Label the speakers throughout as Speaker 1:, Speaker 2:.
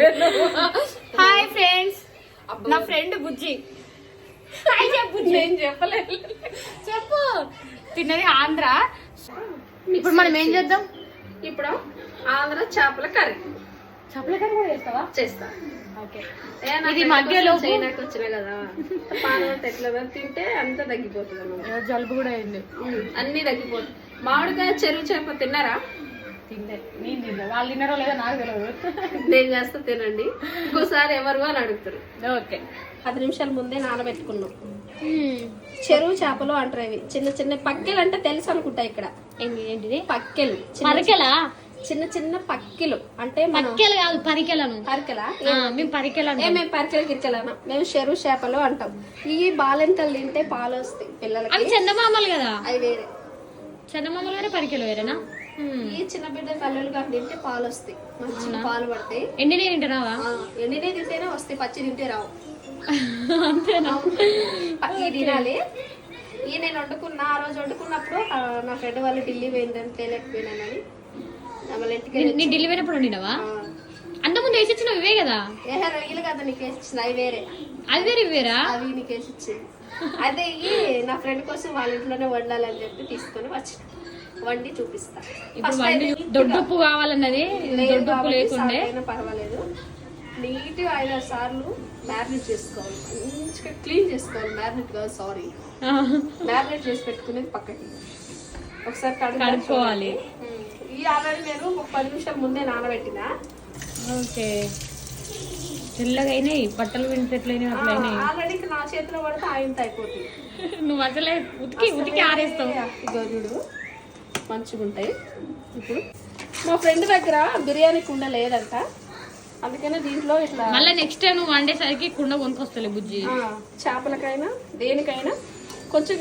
Speaker 1: Hi friends. నా friend Bujji. Hi చెప్పు బుజ్జి.
Speaker 2: నేను చెప్పలేదు.
Speaker 1: చెప్పు. తిన్నది ఆంధ్ర. ఇప్పుడు మనం ఏం చేద్దాం?
Speaker 2: ఇప్పుడు ఆంధ్ర చేపల కర్రీ.
Speaker 1: చేపల కర్రీ కూడా చేస్తావా?
Speaker 2: చేస్తా.
Speaker 1: ఓకే. ఇది మధ్యలో
Speaker 2: చైనాకి వచ్చిన కదా. పానం ఎట్లా తింటే అంత తగ్గిపోతుంది
Speaker 1: జలుబు కూడా అయింది.
Speaker 2: అన్ని తగ్గిపోతుంది మామిడికాయ చెరువు చేప తిన్నారా?
Speaker 1: తిందే నేను తిన్నా వాళ్ళు తిన్నారో లేదో నాకు తెలియదు
Speaker 2: నేను చేస్తా తినండి. ఇంకోసారి ఎవరు అని అడుగుతారు.
Speaker 1: ఓకే.
Speaker 2: పది నిమిషాల ముందే నానబెట్టుకున్నాం. చెరువు చేపలు అంటారు ఇవి. చిన్న చిన్న పక్కెలు అంటే తెలుసు అనుకుంటా ఇక్కడ.
Speaker 1: ఏంటి ఏంటిది?
Speaker 2: పక్కెలు. చిన్న
Speaker 1: పరికెలా?
Speaker 2: చిన్న చిన్న పక్కెలు. అంటే
Speaker 1: పక్కెలు కాదు పరికెలను.
Speaker 2: పరికెలా?
Speaker 1: ఆ, మేము పరికెలను
Speaker 2: ఏ మేము పరికెలు గిరికెలనా మేము చెరువు చేపలు అంటాం. ఈ బాలెంతలు తింటే పాలు వస్తాయి
Speaker 1: అవి
Speaker 2: పిల్లలకి
Speaker 1: చందమామలు కదా?
Speaker 2: అవి వేరే.
Speaker 1: చందమామలు వేరే పరికెలు వేరేనా?
Speaker 2: ఈ చిన్న బిడ్డ తల్లులు కానీ తింటే పాలు వస్తాయి. మంచి పాలు పడతాయి.
Speaker 1: ఎండినే తింటున్నావా
Speaker 2: ఆ, ఎండినే తింటేనే వస్తాయి. పచ్చి తింటే రావు.
Speaker 1: అంతేనా?
Speaker 2: ప- ఈ తినాలి. ఈ నేను వండుకున్న ఆ రోజు వండుకున్నప్పుడు నా ఫ్రెండ్ వాళ్ళు ఢిల్లీ పోయిందని తేలేకపోయినానని
Speaker 1: నీ- డెలివరీ ఎప్పుడు వండినావా? అంత ముందు వేసి ఇచ్చినావు ఇవే కదా?
Speaker 2: ఏహే రొయ్యలు కదా నీకు వేసిచ్చింది అవి వేరే.
Speaker 1: అది వేరే ఇవేరా
Speaker 2: అవి నీకు వేసిచ్చింది అదే ఈ నా ఫ్రెండ్ కోసం వాళ్ళ ఇంట్లోనే వండాలని చెప్పి తీసుకొని వచ్చిన. వండి చూపిస్తా.
Speaker 1: ఇప్పుడు వండి దొడ్డుప్పు కావాలన్నది దొడ్డుప్పు లేకుండే.
Speaker 2: పర్వాలేదు. నీట్గా ఐదారు సార్లు మ్యారినేట్ చేసుకోవాలి. మంచిగా క్లీన్ చేసుకోవాలి. మ్యారినేట్ కాదు సారీ. మ్యారినేట్ చేసి పెట్టుకునేది పక్కకి. ఒకసారి
Speaker 1: కడుక్కోవాలి.
Speaker 2: ఈ ఆల్రెడీ నేను ఒక పది నిమిషాల ముందే నానబెట్టిన.
Speaker 1: ఓకే. తెల్లగా అయినాయి. బట్టలు వింటట్లయినాయి అట్లా అయినాయి
Speaker 2: ఆల్రెడీ నా చేతిలో పడితే ఆయంత అయిపోతుంది.
Speaker 1: నువ్వు అసలే ఉతికి ఉతికి ఆరేస్తావు.
Speaker 2: ఇగో చూడు. మంచిగా ఉంటాయి. ఇప్పుడు మా ఫ్రెండ్ దగ్గర బిర్యానీ కుండ లేదంట. అందుకనే దీంట్లో ఇట్లా
Speaker 1: మళ్ళీ నెక్స్ట్ టైం నువ్వు వండేసరికి కుండ కొనుక్కొస్తలే బుజ్జి.
Speaker 2: చేపలకైనా దేనికైనా కొంచెం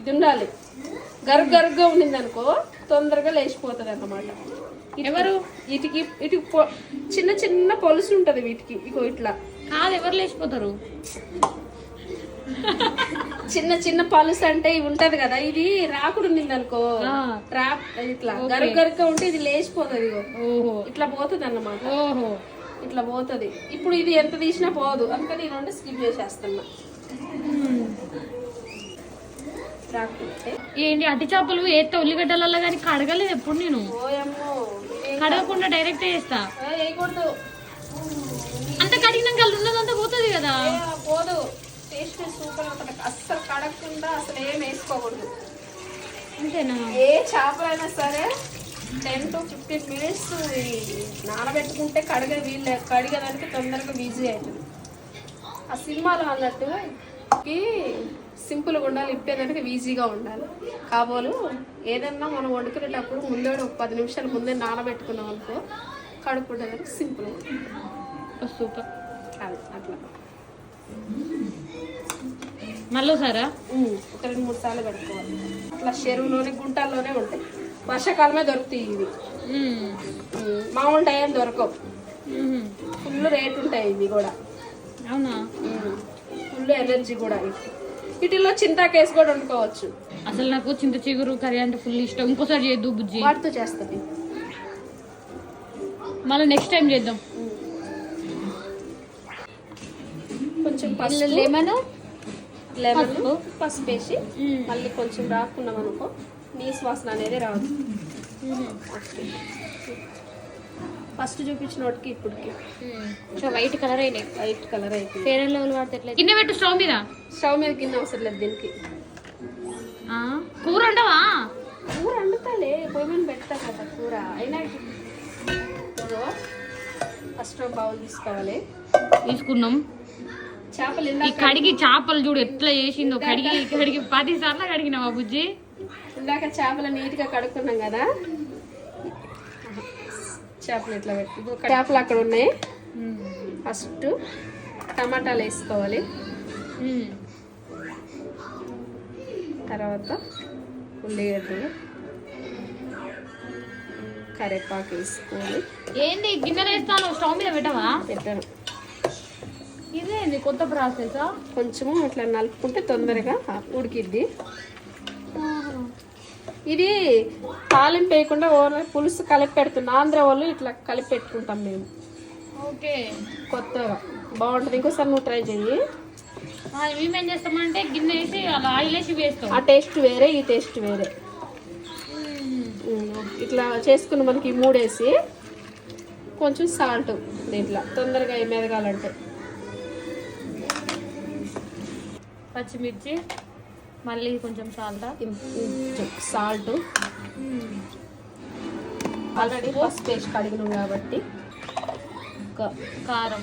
Speaker 2: ఇది ఉండాలి. గరుగ్ గరుగ్గా ఉండింది అనుకో తొందరగా లేచిపోతుంది అన్నమాట
Speaker 1: ఎవరు?
Speaker 2: వీటికి ఇటు చిన్న చిన్న పొలుసు ఉంటది వీటికి. ఇగో ఇట్లా.
Speaker 1: కాదు ఎవరు లేచిపోతారు?
Speaker 2: చిన్న చిన్న పలుసు అంటే ఇవి ఉంటది కదా ఇది రాకుడు ఉండింది అనుకో. రా ఇట్లా గరుగ్ గరుగ్గా ఉంటే ఇది లేచిపోతుంది
Speaker 1: ఓహో.
Speaker 2: ఇట్లా పోతుంది అన్నమాట
Speaker 1: ఓహో.
Speaker 2: ఇట్లా పోతుంది. ఇప్పుడు ఇది ఎంత తీసినా పోదు. అందుకని ఈ రెండు స్కిప్ చేసేస్తున్నా.
Speaker 1: ఏంటి అట్టి చేపలు ఏత్తే ఉల్లిగడ్డలలో కానీ కడగలేదు ఎప్పుడు నేను? కడగకుండా డైరెక్ట్ చేస్తా. అంత కడిగినాక ఉన్నదంతా పోతుంది కదా?
Speaker 2: పోదు. టేస్ట్ సూపర్ ఉంటుంది. అస్సలు కడగకుండా అసలు ఏం వేసుకోకూడదు.
Speaker 1: అంతేనా?
Speaker 2: ఏ చేపలైనా సరే టెన్ టు ఫిఫ్టీన్ మినిట్స్ నానబెట్టుకుంటే కడగ వీళ్ళే కడిగేదానికి తొందరగా ఈజీ అవుతుంది. ఆ సినిమాలో అన్నట్టు ఈ సింపుల్గా ఉండాలి ఇప్పేదానికి ఈజీగా ఉండాలి. కాబోలు ఏదన్నా మనం వండుకునేటప్పుడు ముందే ఒక పది నిమిషాల ముందే నానబెట్టుకున్నాం అనుకో కడుక్కుంటేదానికి సింపుల్గా ఉంటుంది
Speaker 1: సూపర్.
Speaker 2: అది అట్లా.
Speaker 1: మళ్ళీ సారా
Speaker 2: ఉమ్, ఒక రెండు మూడు సార్లు కడుక్కోవాలి అట్లా చెరువులోనే గుంటల్లోనే ఉంటాయి. వర్షాకాలమే దొరుకుతాయి ఇవి. మామూలు టైం దొరకవు. ఫుల్ రేట్ ఉంటాయి ఇవి కూడా.
Speaker 1: అవునా?
Speaker 2: ఫుల్ ఎనర్జీ కూడా. వీటిల్లో చింతాకేసి కూడా వండుకోవచ్చు.
Speaker 1: అసలు నాకు చింత చిగురు కర్రీ అంటే ఫుల్ ఇష్టం. ఇంకోసారి చేద్దు బుజ్జి.
Speaker 2: వాటితో చేస్తుంది
Speaker 1: మళ్ళీ నెక్స్ట్ టైం చేద్దాం.
Speaker 2: కొంచెం పసుపు.
Speaker 1: లెమన్?
Speaker 2: లెమన్ పసుపు. వేసి మళ్ళీ కొంచెం రాకున్నాం అనుకో నీసు వాసన అనేది రాదు ఫస్ట్ చూపించిన వాటికి ఇప్పటికి.
Speaker 1: వైట్ కలర్ అయినాయి.
Speaker 2: వైట్ కలర్ అయిపోయింది.
Speaker 1: ఫేర్ అండ్ లెవెల్ వాడితే కింద పెట్టు స్టవ్ మీద.
Speaker 2: స్టవ్ మీద కింద అవసరం లేదు దీనికి.
Speaker 1: ఆ, కూర ఉండవా
Speaker 2: కూర వండుతాలే పొయ్యి మీద పెడతా కదా కూర. అయినా ఫస్ట్ బౌల్ తీసుకోవాలి.
Speaker 1: తీసుకున్నాం. ఈ కడిగి చేపలు చూడు ఎట్లా చేసిందో. కడిగి కడిగి పది సార్లు కడిగినావా బుజ్జి?
Speaker 2: ఇందాక చేపలు నీట్గా కడుక్కున్నాం కదా. చేపలు ఇట్లా పెట్టి చేపలు అక్కడ ఉన్నాయి. ఫస్ట్ టమాటాలు వేసుకోవాలి. తర్వాత ఉల్లిగడ్డలు. కరివేపాకు వేసుకోవాలి.
Speaker 1: ఏంది గిన్నెలు వేస్తాను స్టవ్ మీద పెట్టవా?
Speaker 2: పెట్టడం
Speaker 1: ఇదేంది కొత్త ప్రాసెసా
Speaker 2: కొంచెము అట్లా నలుపుకుంటే తొందరగా ఉడికిద్ది. ఇది తాలింపు వేయకుండా ఓన్లీ పులుసు కలిపి పెడుతున్నాం. ఆంధ్ర వాళ్ళు ఇట్లా కలిపి పెట్టుకుంటాం మేము.
Speaker 1: ఓకే.
Speaker 2: కొత్తగా. బాగుంటుంది. ఇంకోసారి నువ్వు ట్రై చెయ్యి.
Speaker 1: మేమేం చేస్తామంటే గిన్నె వేసి అలా ఆయిల్ వేసి వేస్తాం.
Speaker 2: ఆ టేస్ట్ వేరే ఈ టేస్ట్ వేరే. ఇట్లా చేసుకున్న మనకి మూడేసి కొంచెం సాల్ట్ దీంట్లో. తొందరగా మెదగాలంటే.
Speaker 1: పచ్చిమిర్చి మళ్ళీ కొంచెం salt.
Speaker 2: Salt. Already first paste కడిగినాం కాబట్టి ఒక
Speaker 1: కారం.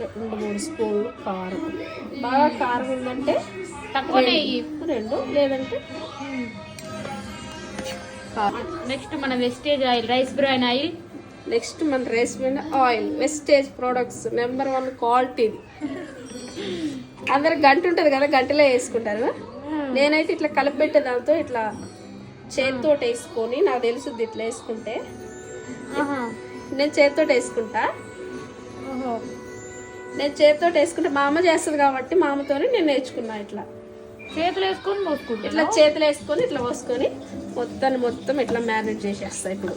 Speaker 2: రెండు మూడు స్పూన్లు కారం. బాగా కారం ఉందంటే
Speaker 1: తక్కువ
Speaker 2: రెండు లేదంటే కారం.
Speaker 1: నెక్స్ట్ మన wastage oil rice bran oil.
Speaker 2: Next మన రైస్ మీద oil. Wastage products. Number one క్వాలిటీది. అందరు గంట ఉంటుంది కదా గంటలో వేసుకుంటారు. నేనైతే ఇట్లా కలిపెట్టే దాంతో ఇట్లా చేతితో వేసుకొని నాకు తెలుసుద్ది ఇట్లా వేసుకుంటే. నేను చేతితో వేసుకుంటా. నేను చేతితో వేసుకుంటే మా అమ్మ చేస్తుంది కాబట్టి మా అమ్మతోనే నేను నేర్చుకున్నా ఇట్లా.
Speaker 1: చేతులు వేసుకొని మోసుకుంటే
Speaker 2: ఇట్లా చేతులు వేసుకొని ఇట్లా పోసుకొని మొత్తాన్ని మొత్తం ఇట్లా మ్యారినేట్ చేసేస్తా ఇప్పుడు.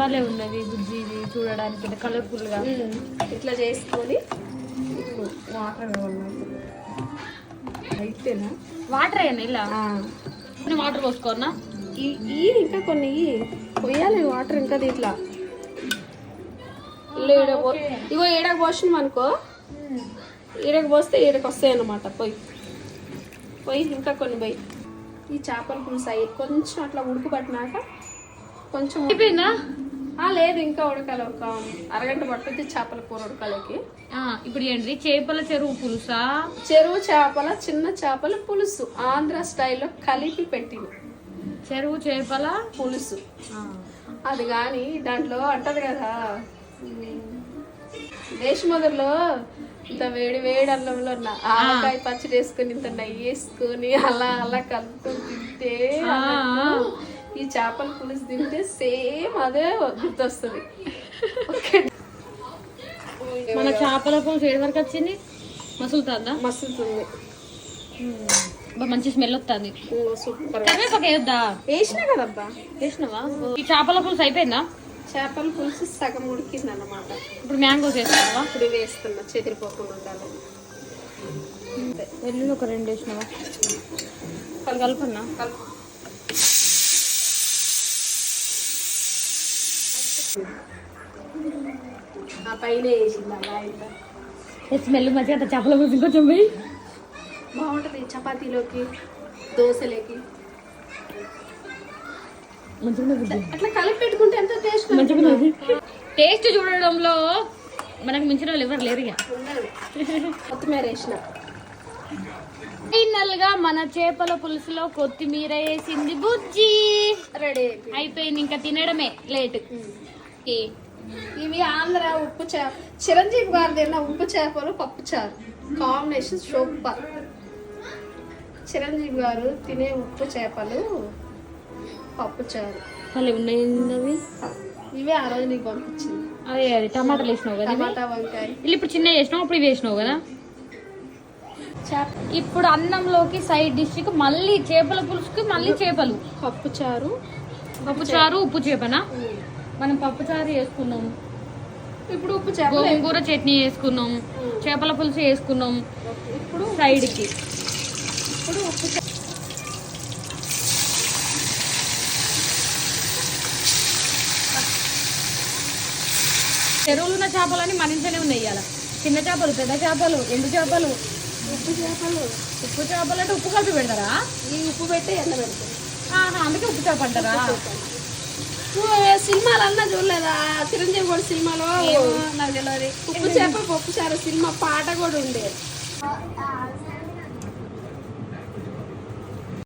Speaker 1: భలే ఉన్నది బుజ్జి ఇది చూడడానికి కలర్ఫుల్గా
Speaker 2: ఉమ్, ఇట్లా చేసుకొని వాటర్. అయితేనా
Speaker 1: వాటర్ అయ్యాను ఇలా. వాటర్ పోసుకోనా
Speaker 2: ఈ ఇంకా కొన్ని. పోయాలి వాటర్ ఇంకా దీంట్లో. పో ఇగో ఈడకు పోసినాం అనుకో. ఈడకు పోస్తే ఈడకు వస్తాయి అన్నమాట పోయి. పోయి ఇంకా కొన్ని పోయి. ఈ చేపల పులుసు అయ్యి కొంచెం అట్లా ఉడుకుపట్టినాక కొంచెం
Speaker 1: అయిపోయిందా?
Speaker 2: లేదు ఇంకా ఉడకాలి. ఒక అరగంట పట్టుద్ది చేపల కూర ఉడకాలకి.
Speaker 1: ఇప్పుడు ఏంటి? చేపల చెరువు పులుసా?
Speaker 2: చెరువు చేపల చిన్న చేపల పులుసు. ఆంధ్ర స్టైల్లో కలిపి పెట్టింది.
Speaker 1: చెరువు చేపల
Speaker 2: పులుసు. అది కానీ దాంట్లో అంటది కదా దేశమొదల్లో ఇంత వేడి వేడి ఉన్న ఆవకాయ పచ్చడి వేసుకొని ఇంత నెయ్యి వేసుకొని అలా అలా కలుపుకొని తింటే ఈ చేపల పులుసు తింటే సేమ్ అదే గుర్తొస్తుంది.
Speaker 1: మన చేపల పులుసు ఏడు వరకు వచ్చింది? మసులుతుందా?
Speaker 2: మస్తుంటుంది
Speaker 1: బా, మంచి స్మెల్ వస్తుంది.
Speaker 2: సూపర్.
Speaker 1: కరివేపాకు వేయొద్దా?
Speaker 2: వేసినా కదబ్బా.
Speaker 1: వేసినావా? ఈ చేపల పులుసు అయిపోయిందా?
Speaker 2: చేపల పులుసు సగం ఉడికింది అన్నమాట
Speaker 1: ఇప్పుడు మ్యాంగోస్ వేస్తున్నావా
Speaker 2: ఇప్పుడు వేస్తున్నా చెదిరిపోకుండా ఉండాలి.
Speaker 1: వెల్లుల్లి ఒక రెండు వేసినావా? కలపన్నా?
Speaker 2: కలుపు ఆ పైన వేసింది అలా ఇంకా
Speaker 1: స్మెల్ మంచిగా అంత చేపల పులుసు ఇంకొంచెం పోయి
Speaker 2: బాగుంటుంది చపాతీలోకి దోశలోకి. అట్లా కలిపి పెట్టుకుంటే ఎంత టేస్ట్
Speaker 1: మంచిగా. టేస్ట్ చూడడంలో మనకు మించిన వాళ్ళు ఎవరు లేరు ఇక.
Speaker 2: కొత్తిమీర వేసిన.
Speaker 1: ఫైనల్గా మన చేపల పులుసులో కొత్తిమీర వేసింది బుజ్జి.
Speaker 2: రెడీ
Speaker 1: అయిపోయింది. ఇంకా తినడమే లేట్.
Speaker 2: ఇవి ఆంధ్ర ఉప్పు చేప చిరంజీవి గారు తిన్న ఉప్పు చేపలు పప్పు చారు. కాంబినేషన్ సూపర్ చిరంజీవి గారు తినే ఉప్పు చేపలు పప్పు చారు.
Speaker 1: భలే ఉన్నాయి అవి?
Speaker 2: ఇవే ఆ రోజు నీకు పంపించింది.
Speaker 1: అదే అది టమాటాలు వేసినావు కదా?
Speaker 2: టమాటా వంకాయ.
Speaker 1: వీళ్ళు ఇప్పుడు చిన్న చేసినావు అప్పుడు ఇవి వేసినావు కదా? ఇప్పుడు అన్నంలోకి సైడ్ డిష్కి మళ్ళీ చేపల పులుసుకి మళ్ళీ చేపలు.
Speaker 2: పప్పు చారు.
Speaker 1: పప్పు చారు ఉప్పు చేపనా? మనం పప్పు చారు వేసుకున్నాం
Speaker 2: ఇప్పుడు ఉప్పు చేపలు
Speaker 1: గోంగూర చట్నీ వేసుకున్నాం చేపల పులుసు వేసుకున్నాం
Speaker 2: ఇప్పుడు
Speaker 1: సైడ్కి
Speaker 2: ఇప్పుడు ఉప్పు
Speaker 1: చెరువులు ఉన్న చేపలని మన ఇంట్లోనే ఉన్నాయి ఇవాళ చిన్న చేపలు పెద్ద చేపలు ఎండు చేపలు.
Speaker 2: ఉప్పు చేపలు.
Speaker 1: ఉప్పు చేపలు అంటే ఉప్పు కలిపి పెడతారా?
Speaker 2: ఈ ఉప్పు పెట్టి ఎండ పెడతారు?
Speaker 1: అందుకే ఉప్పు చేప అంటారా?
Speaker 2: నువ్వు సినిమాలు అన్నా చూడలేదా? చిరంజీవి కూడా సినిమాలో
Speaker 1: నాకు తెలియదు
Speaker 2: ఉప్పు చేప పప్పు చారు సినిమా పాట కూడా ఉండే.